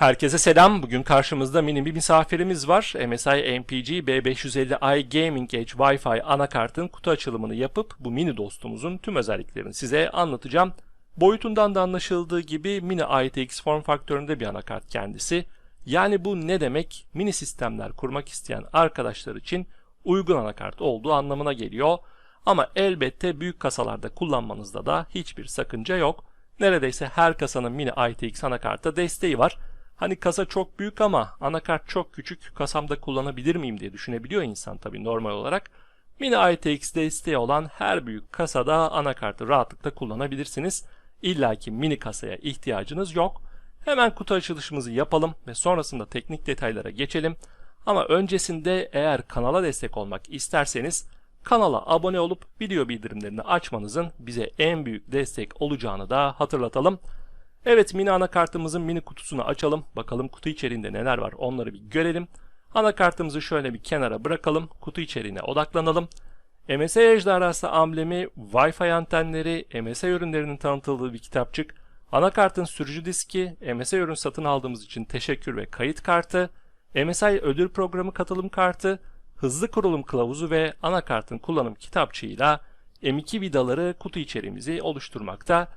Herkese selam. Bugün karşımızda mini bir misafirimiz var. MSI MPG B550i Gaming Edge Wi-Fi anakartın kutu açılımını yapıp bu mini dostumuzun tüm özelliklerini size anlatacağım. Boyutundan da anlaşıldığı gibi mini ITX form faktöründe bir anakart kendisi. Yani bu ne demek? Mini sistemler kurmak isteyen arkadaşlar için uygun anakart olduğu anlamına geliyor. Ama elbette büyük kasalarda kullanmanızda da hiçbir sakınca yok. Neredeyse her kasanın mini ITX anakarta desteği var. Hani kasa çok büyük ama anakart çok küçük kasamda kullanabilir miyim diye düşünebiliyor insan tabi normal olarak. Mini ITX desteği olan her büyük kasada anakartı rahatlıkla kullanabilirsiniz. İlla ki mini kasaya ihtiyacınız yok. Hemen kutu açılışımızı yapalım ve sonrasında teknik detaylara geçelim. Ama öncesinde eğer kanala destek olmak isterseniz kanala abone olup video bildirimlerini açmanızın bize en büyük destek olacağını da hatırlatalım. Evet mini anakartımızın mini kutusunu açalım. Bakalım kutu içeriğinde neler var onları bir görelim. Anakartımızı şöyle bir kenara bırakalım. Kutu içeriğine odaklanalım. MSI ejderhası amblemi, Wi-Fi antenleri, MSI ürünlerinin tanıtıldığı bir kitapçık, anakartın sürücü diski, MSI ürün satın aldığımız için teşekkür ve kayıt kartı, MSI ödül programı katılım kartı, hızlı kurulum kılavuzu ve anakartın kullanım kitapçığıyla M2 vidaları kutu içeriğimizi oluşturmakta.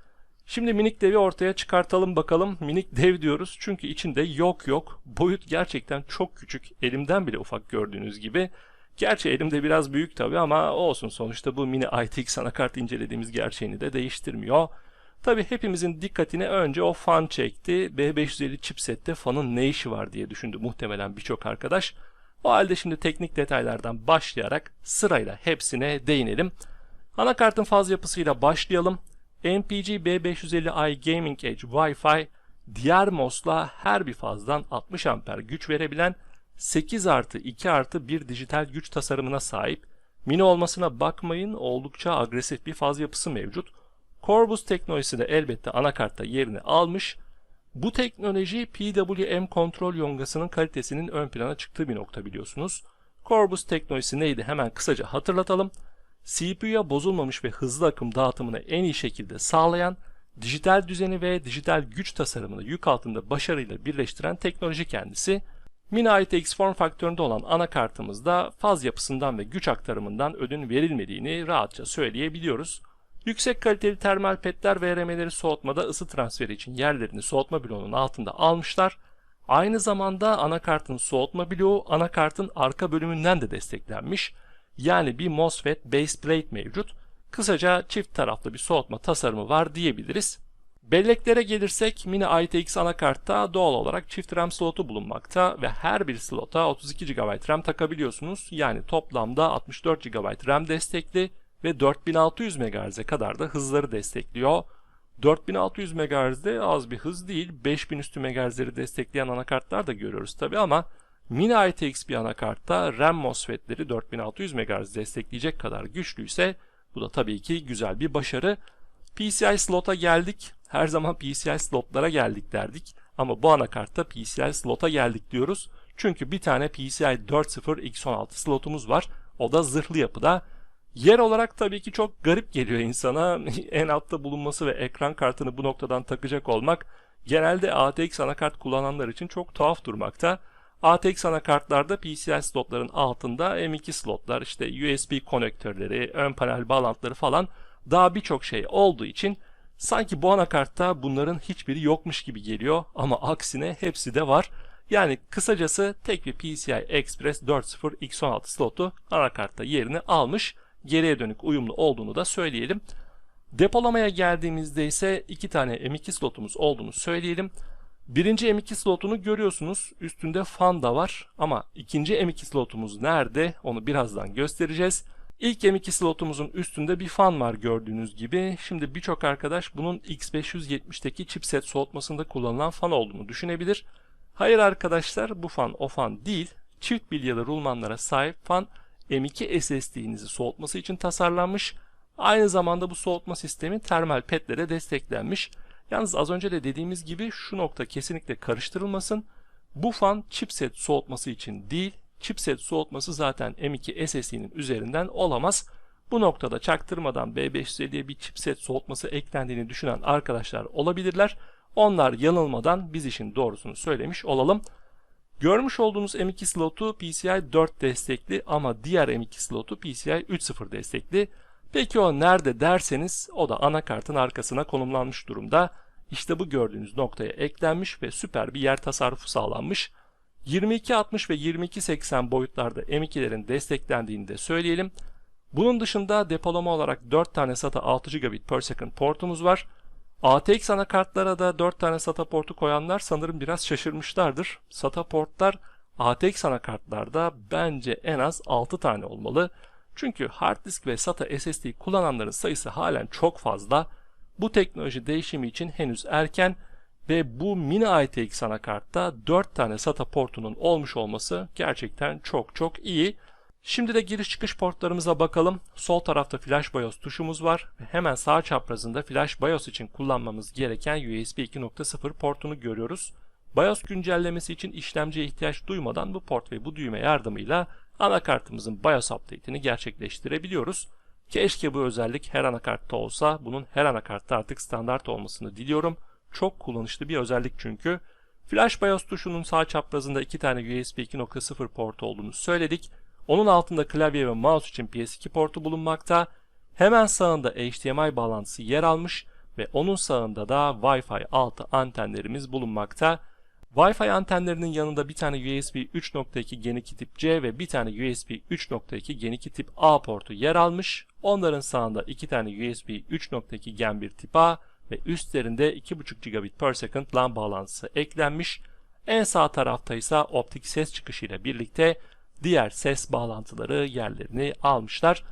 Şimdi minik devi ortaya çıkartalım bakalım. Minik dev diyoruz çünkü içinde yok yok. Boyut gerçekten çok küçük. Elimden bile ufak gördüğünüz gibi. Gerçi elimde biraz büyük tabi ama olsun sonuçta bu mini ITX anakart incelediğimiz gerçeğini de değiştirmiyor. Tabi hepimizin dikkatini önce o fan çekti. B550 chipsette fanın ne işi var diye düşündü muhtemelen birçok arkadaş. O halde şimdi teknik detaylardan başlayarak sırayla hepsine değinelim. Anakartın faz yapısıyla başlayalım. MPG B550i Gaming Edge Wi-Fi diğer MOS'la her bir fazdan 60 amper güç verebilen 8 artı 2 artı 1 dijital güç tasarımına sahip. Mini olmasına bakmayın oldukça agresif bir faz yapısı mevcut. Corbus teknolojisi de elbette anakartta yerini almış. Bu teknoloji PWM kontrol yongasının kalitesinin ön plana çıktığı bir nokta biliyorsunuz. Corbus teknolojisi neydi hemen kısaca hatırlatalım. CPU'ya bozulmamış ve hızlı akım dağıtımını en iyi şekilde sağlayan, dijital düzeni ve dijital güç tasarımını yük altında başarıyla birleştiren teknoloji kendisi. Mini ITX form faktöründe olan anakartımızda faz yapısından ve güç aktarımından ödün verilmediğini rahatça söyleyebiliyoruz. Yüksek kaliteli termal petler ve RM'leri soğutmada ısı transferi için yerlerini soğutma bloğunun altında almışlar. Aynı zamanda anakartın soğutma bloğu anakartın arka bölümünden de desteklenmiş. Yani bir MOSFET base plate mevcut. Kısaca çift taraflı bir soğutma tasarımı var diyebiliriz. Belleklere gelirsek mini ITX anakartta doğal olarak çift RAM slotu bulunmakta ve her bir slota 32 GB RAM takabiliyorsunuz. Yani toplamda 64 GB RAM destekli ve 4600 MHz'e kadar da hızları destekliyor. 4600 MHz de az bir hız değil. 5000 üstü MHz'leri destekleyen anakartlar da görüyoruz tabi ama Mini ITX bir anakartta RAM MOSFET'leri 4600 MHz destekleyecek kadar güçlüyse bu da tabii ki güzel bir başarı. PCI slota geldik. Her zaman PCI slotlara geldik derdik. Ama bu anakartta PCI slota geldik diyoruz. Çünkü bir tane PCI 4.0 X16 slotumuz var. O da zırhlı yapıda. Yer olarak tabii ki çok garip geliyor insana. en altta bulunması ve ekran kartını bu noktadan takacak olmak genelde ATX anakart kullananlar için çok tuhaf durmakta. ATX anakartlarda PCI slotların altında M2 slotlar, işte USB konektörleri, ön panel bağlantıları falan daha birçok şey olduğu için sanki bu anakartta bunların hiçbiri yokmuş gibi geliyor ama aksine hepsi de var. Yani kısacası tek bir PCI Express 4.0 X16 slotu anakartta yerini almış. Geriye dönük uyumlu olduğunu da söyleyelim. Depolamaya geldiğimizde ise iki tane M2 slotumuz olduğunu söyleyelim. Birinci M2 slotunu görüyorsunuz. Üstünde fan da var ama ikinci M2 slotumuz nerede onu birazdan göstereceğiz. İlk M2 slotumuzun üstünde bir fan var gördüğünüz gibi. Şimdi birçok arkadaş bunun X570'teki chipset soğutmasında kullanılan fan olduğunu düşünebilir. Hayır arkadaşlar bu fan o fan değil. Çift bilyalı rulmanlara sahip fan M2 SSD'nizi soğutması için tasarlanmış. Aynı zamanda bu soğutma sistemi termal petlere desteklenmiş. Yalnız az önce de dediğimiz gibi şu nokta kesinlikle karıştırılmasın. Bu fan chipset soğutması için değil, chipset soğutması zaten M2 SSD'nin üzerinden olamaz. Bu noktada çaktırmadan B550'ye bir chipset soğutması eklendiğini düşünen arkadaşlar olabilirler. Onlar yanılmadan biz işin doğrusunu söylemiş olalım. Görmüş olduğunuz M2 slotu PCI 4 destekli ama diğer M2 slotu PCI 3.0 destekli. Peki o nerede derseniz o da anakartın arkasına konumlanmış durumda. İşte bu gördüğünüz noktaya eklenmiş ve süper bir yer tasarrufu sağlanmış. 2260 ve 2280 boyutlarda M2'lerin desteklendiğini de söyleyelim. Bunun dışında depolama olarak 4 tane SATA 6 gigabit per second portumuz var. ATX anakartlara da 4 tane SATA portu koyanlar sanırım biraz şaşırmışlardır. SATA portlar ATX anakartlarda bence en az 6 tane olmalı. Çünkü hard disk ve SATA SSD kullananların sayısı halen çok fazla. Bu teknoloji değişimi için henüz erken ve bu mini ITX anakartta 4 tane SATA portunun olmuş olması gerçekten çok çok iyi. Şimdi de giriş çıkış portlarımıza bakalım. Sol tarafta Flash BIOS tuşumuz var ve hemen sağ çaprazında Flash BIOS için kullanmamız gereken USB 2.0 portunu görüyoruz. BIOS güncellemesi için işlemciye ihtiyaç duymadan bu port ve bu düğme yardımıyla anakartımızın BIOS update'ini gerçekleştirebiliyoruz. Keşke bu özellik her anakartta olsa. Bunun her anakartta artık standart olmasını diliyorum. Çok kullanışlı bir özellik çünkü. Flash BIOS tuşunun sağ çaprazında iki tane USB 2.0 port olduğunu söyledik. Onun altında klavye ve mouse için PS2 portu bulunmakta. Hemen sağında HDMI bağlantısı yer almış ve onun sağında da Wi-Fi 6 antenlerimiz bulunmakta. Wi-Fi antenlerinin yanında bir tane USB 3.2 Gen 2 tip C ve bir tane USB 3.2 Gen 2 tip A portu yer almış. Onların sağında iki tane USB 3.2 Gen 1 tip A ve üstlerinde 2.5 gigabit per second LAN bağlantısı eklenmiş. En sağ tarafta ise optik ses çıkışı ile birlikte diğer ses bağlantıları yerlerini almışlar.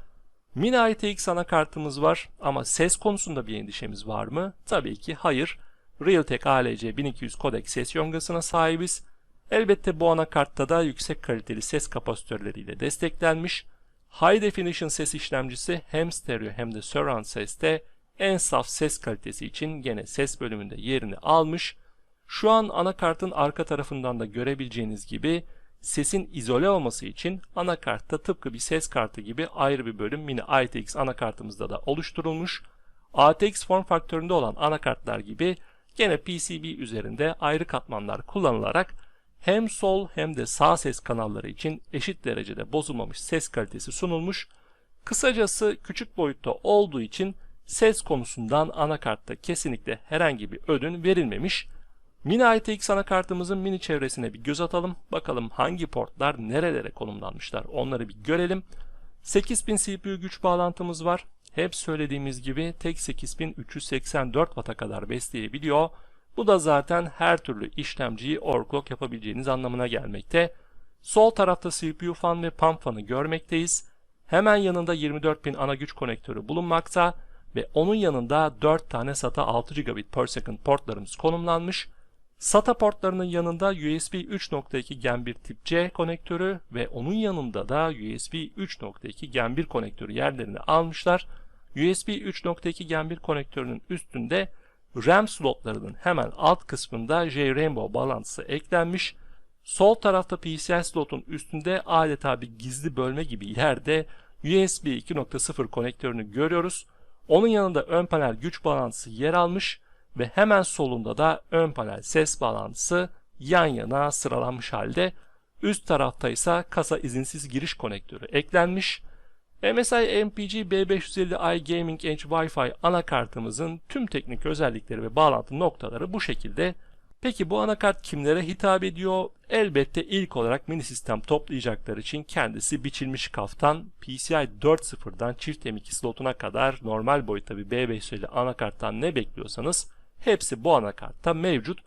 Mini ITX anakartımız var ama ses konusunda bir endişemiz var mı? Tabii ki hayır. Realtek ALC 1200 kodek ses yongasına sahibiz. Elbette bu anakartta da yüksek kaliteli ses kapasitörleriyle desteklenmiş. High Definition ses işlemcisi hem stereo hem de surround seste en saf ses kalitesi için gene ses bölümünde yerini almış. Şu an anakartın arka tarafından da görebileceğiniz gibi sesin izole olması için anakartta tıpkı bir ses kartı gibi ayrı bir bölüm mini ITX anakartımızda da oluşturulmuş. ATX form faktöründe olan anakartlar gibi gene PCB üzerinde ayrı katmanlar kullanılarak hem sol hem de sağ ses kanalları için eşit derecede bozulmamış ses kalitesi sunulmuş. Kısacası küçük boyutta olduğu için ses konusundan anakartta kesinlikle herhangi bir ödün verilmemiş. Mini ITX anakartımızın mini çevresine bir göz atalım. Bakalım hangi portlar nerelere konumlanmışlar onları bir görelim. 8000 CPU güç bağlantımız var. Hep söylediğimiz gibi tek 8384 Watt'a kadar besleyebiliyor. Bu da zaten her türlü işlemciyi overclock yapabileceğiniz anlamına gelmekte. Sol tarafta CPU fan ve pump fanı görmekteyiz. Hemen yanında 24000 ana güç konektörü bulunmakta ve onun yanında 4 tane SATA 6 gigabit per second portlarımız konumlanmış. SATA portlarının yanında USB 3.2 Gen 1 tip C konektörü ve onun yanında da USB 3.2 Gen 1 konektörü yerlerini almışlar. USB 3.2 Gen 1 konektörünün üstünde RAM slotlarının hemen alt kısmında J-Rainbow bağlantısı eklenmiş. Sol tarafta PCI slotun üstünde adeta bir gizli bölme gibi yerde USB 2.0 konektörünü görüyoruz. Onun yanında ön panel güç bağlantısı yer almış ve hemen solunda da ön panel ses bağlantısı yan yana sıralanmış halde. Üst tarafta ise kasa izinsiz giriş konektörü eklenmiş. MSI MPG B550i Gaming Edge Wi-Fi anakartımızın tüm teknik özellikleri ve bağlantı noktaları bu şekilde. Peki bu anakart kimlere hitap ediyor? Elbette ilk olarak mini sistem toplayacaklar için kendisi biçilmiş kaftan PCI 4.0'dan çift M2 slotuna kadar normal boyutta bir B550 anakarttan ne bekliyorsanız hepsi bu anakartta mevcut.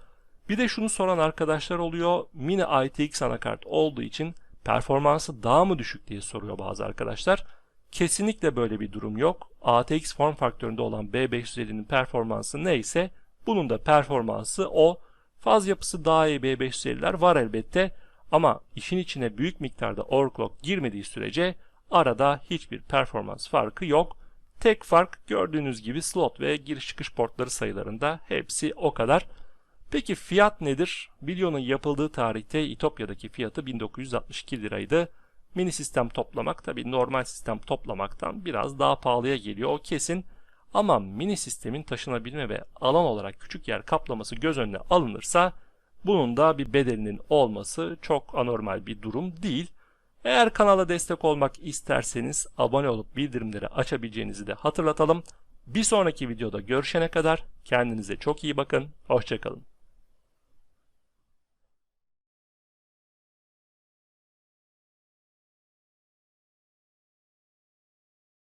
Bir de şunu soran arkadaşlar oluyor. Mini ITX anakart olduğu için performansı daha mı düşük diye soruyor bazı arkadaşlar. Kesinlikle böyle bir durum yok. ATX form faktöründe olan B550'nin performansı neyse bunun da performansı o. Faz yapısı daha iyi B550'ler var elbette ama işin içine büyük miktarda overclock girmediği sürece arada hiçbir performans farkı yok. Tek fark gördüğünüz gibi slot ve giriş çıkış portları sayılarında hepsi o kadar. Peki fiyat nedir? Videonun yapıldığı tarihte İtopya'daki fiyatı 1962 liraydı. Mini sistem toplamak tabi normal sistem toplamaktan biraz daha pahalıya geliyor o kesin. Ama mini sistemin taşınabilme ve alan olarak küçük yer kaplaması göz önüne alınırsa bunun da bir bedelinin olması çok anormal bir durum değil. Eğer kanala destek olmak isterseniz abone olup bildirimleri açabileceğinizi de hatırlatalım. Bir sonraki videoda görüşene kadar kendinize çok iyi bakın. Hoşçakalın.